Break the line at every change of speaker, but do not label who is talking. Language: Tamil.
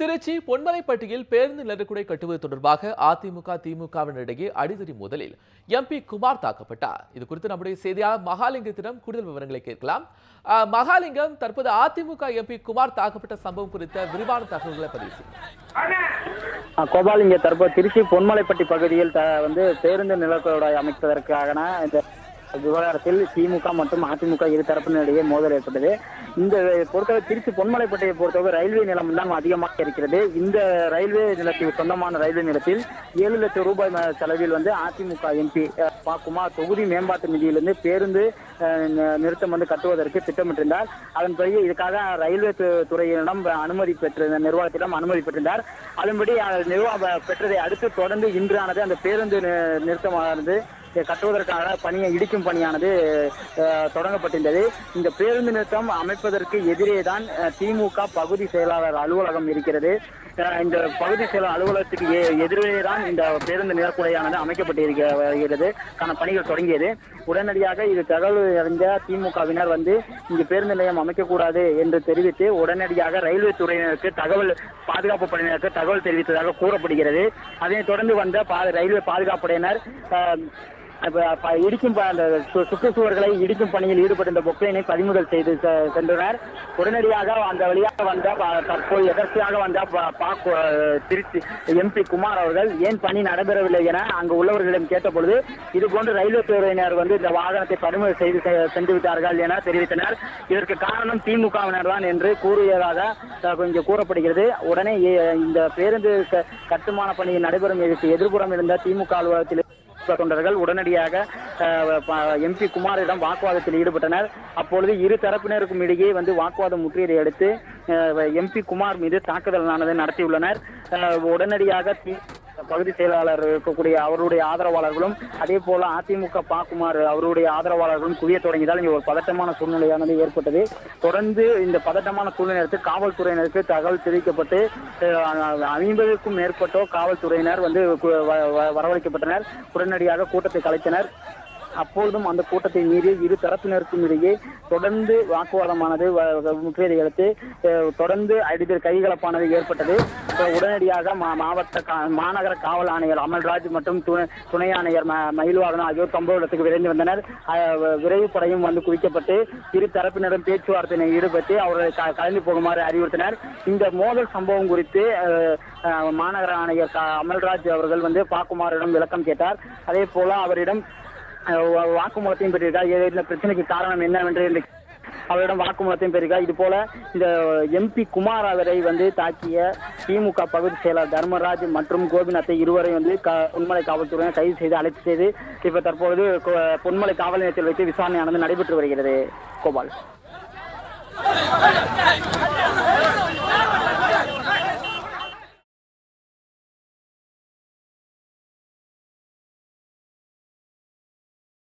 திருச்சி பொன்மலைப்பட்டியில் பேருந்து நிலக்குடை கட்டுவது தொடர்பாக அதிமுக திமுகவினரிடையே அடிதடி மோதலில் எம்பி குமார் தாக்கப்பட்டார். இது குறித்து நம்முடைய செய்தியாளர் மகாலிங்கத்திடம் கூடுதல் விவரங்களை கேட்கலாம். மகாலிங்கம் தற்போது அதிமுக எம்பி குமார் தாக்கப்பட்ட சம்பவம் குறித்த விரிவான தகவல்களை பதிவு
செய்யும் கோபால் இங்கே தற்போது திருச்சி பொன்மலைப்பட்டி பகுதியில் வந்து பேருந்து நிலக்குழாய் அமைப்பதற்கான இந்த விவகாரத்தில் திமுக மற்றும் அதிமுக இரு தரப்பினரிடையே மோதல் ஏற்பட்டது. இந்த பொறுத்தவரை திருச்சி பொன்மலைப்பட்டியை பொறுத்தவரை ரயில்வே நிலம் தான் அதிகமாக இருக்கிறது. இந்த ரயில்வே நிலத்தில் சொந்தமான ரயில்வே நிலத்தில் ஏழு லட்சம் ரூபாய் செலவில் வந்து அதிமுக எம்பி பாக்குமா தொகுதி மேம்பாட்டு நிதியிலிருந்து பேருந்து நிறுத்தம் வந்து கட்டுவதற்கு திட்டமிட்டிருந்தார். அதன்படி இதுக்காக ரயில்வே துறையினிடம் துறையிடம் அனுமதி பெற்றிருந்த நிர்வாகத்திடம் அனுமதி பெற்றிருந்தார். அதன்படி நிர்வாகம் பெற்றதை அடுத்து தொடர்ந்து இன்றானது அந்த பேருந்து நிறுத்தமானது கட்டுவதற்கான பணியை இடிக்கும் பணியானது தொடங்கப்பட்டிருந்தது. இந்த பேருந்து நிறுத்தம் அமைப்பதற்கு எதிரே தான் திமுக பகுதி செயலாளர் அலுவலகம் இருக்கிறது. இந்த பகுதி செயலாளர் அலுவலகத்துக்கு எதிரே தான் இந்த பேருந்து நிலக்குறையானது அமைக்கப்பட்டிருக்கிறது பணிகள் தொடங்கியது. உடனடியாக இது தகவல் அடைந்த திமுகவினர் வந்து இங்கு பேருந்து நிலையம் அமைக்கக்கூடாது என்று தெரிவித்து உடனடியாக ரயில்வே துறையினருக்கு தகவல் பாதுகாப்பு படையினருக்கு தகவல் தெரிவித்ததாக கூறப்படுகிறது. அதனைத் தொடர்ந்து வந்த பா- ரயில்வே பாதுகாப்பு படையினர் அஹ், இடிக்கும் ப- அந்த சு- சுற்றுச்சுவர்களை இடிக்கும் பணியில் ஈடுபட்டிருந்த பொக்லைனை பறிமுதல் செய்து சென்றனர் உடனடியாக அந்த வழியாக வந்த தற்போது எதர்ச்சியாக வந்த திருச்சி எம்பி குமார் அவர்கள் ஏன் பணி நடைபெறவில்லை என அங்கு உள்ளவர்களிடம் கேட்டபொழுது இதுபோன்று ரயில்வே துறையினர் வந்து இந்த வாகனத்தை பறிமுதல் செய்து சென்று விட்டார்கள் என தெரிவித்தனர். இதற்கு காரணம் திமுகவினர் தான் என்று கூறியதாக அஹ், இங்கு கூறப்படுகிறது. உடனே இந்த பேருந்து க- கட்டுமான பணி நடைபெறும் இதற்கு எதிர்ப்புறம் இருந்த திமுக அலுவலகத்தில் தொண்டர்கள் உடனடியாக எம்பி குமாரிடம் வாக்குவாதத்தில் ஈடுபட்டனர். அப்பொழுது இரு தரப்பினருக்கும் இடையே வந்து வாக்குவாதம் முற்றியதை அடுத்து எம்பி குமார் மீது தாக்குதலானது நடத்தியுள்ளனர். உடனடியாக பகுதி செயலாளர் இருக்கக்கூடிய அவருடைய ஆதரவாளர்களும் அதே போல அதிமுக பாக்குமார் அவருடைய ஆதரவாளர்களும் குவிய தொடங்கியதால் இங்கே ஒரு பதட்டமான சூழ்நிலையானது ஏற்பட்டது. தொடர்ந்து இந்த பதட்டமான சூழ்நிலைக்கு காவல்துறையினருக்கு தகவல் தெரிவிக்கப்பட்டு ஐம்பதுக்கும் மேற்பட்டோ காவல்துறையினர் வந்து வ- வரவழைக்கப்பட்டனர். உடனடியாக கூட்டத்தை கலைத்தனர். அப்பொழுதும் அந்த கூட்டத்தை மீறி இரு தரப்பினருக்கும் இடையே தொடர்ந்து வாக்குவாதமானது வ- முற்றியதை அடுத்து தொடர்ந்து அடிதல் கைகலப்பானது ஏற்பட்டது. உடனடியாக மா- மாவட்ட கா- மாநகர காவல் ஆணையர் அமல்ராஜ் மற்றும் துணை துணை ஆணையர் மயில்வாகனம் ஆகியோர் சம்பவ இடத்துக்கு விரைந்து வந்தனர். விரைவு படையும் வந்து குவிக்கப்பட்டு இரு தரப்பினரும் பேச்சுவார்த்தையினை ஈடுபட்டு அவர்களை க- கலந்து போகுமாறு அறிவுறுத்தினர். இந்த மோதல் சம்பவம் குறித்து மாநகர ஆணையர் அமல்ராஜ் அவர்கள் வந்து பாக்குமாரிடம் விளக்கம் கேட்டார். அதே போல அவரிடம் வாக்குமூலத்தையும் பெற்றிருக்கார். ஏதேனும் இந்த பிரச்சனைக்கு காரணம் என்னவென்று என்று அவரிடம் வாக்குமூலத்தையும் பெற்றிருக்கார். இது போல இந்த எம்பி குமார் அவரை வந்து தாக்கிய திமுக பகுதி செயலர் தர்மராஜ் மற்றும் கோபிநாத்தை இருவரை வந்து க பொன்மலை காவல்துறையினர் கைது செய்து அழைத்து செய்து இப்ப தற்பொழுது பொன்மலை காவல் நிலையத்தில் வைத்து விசாரணையானது நடைபெற்று வருகிறது. கோபால்.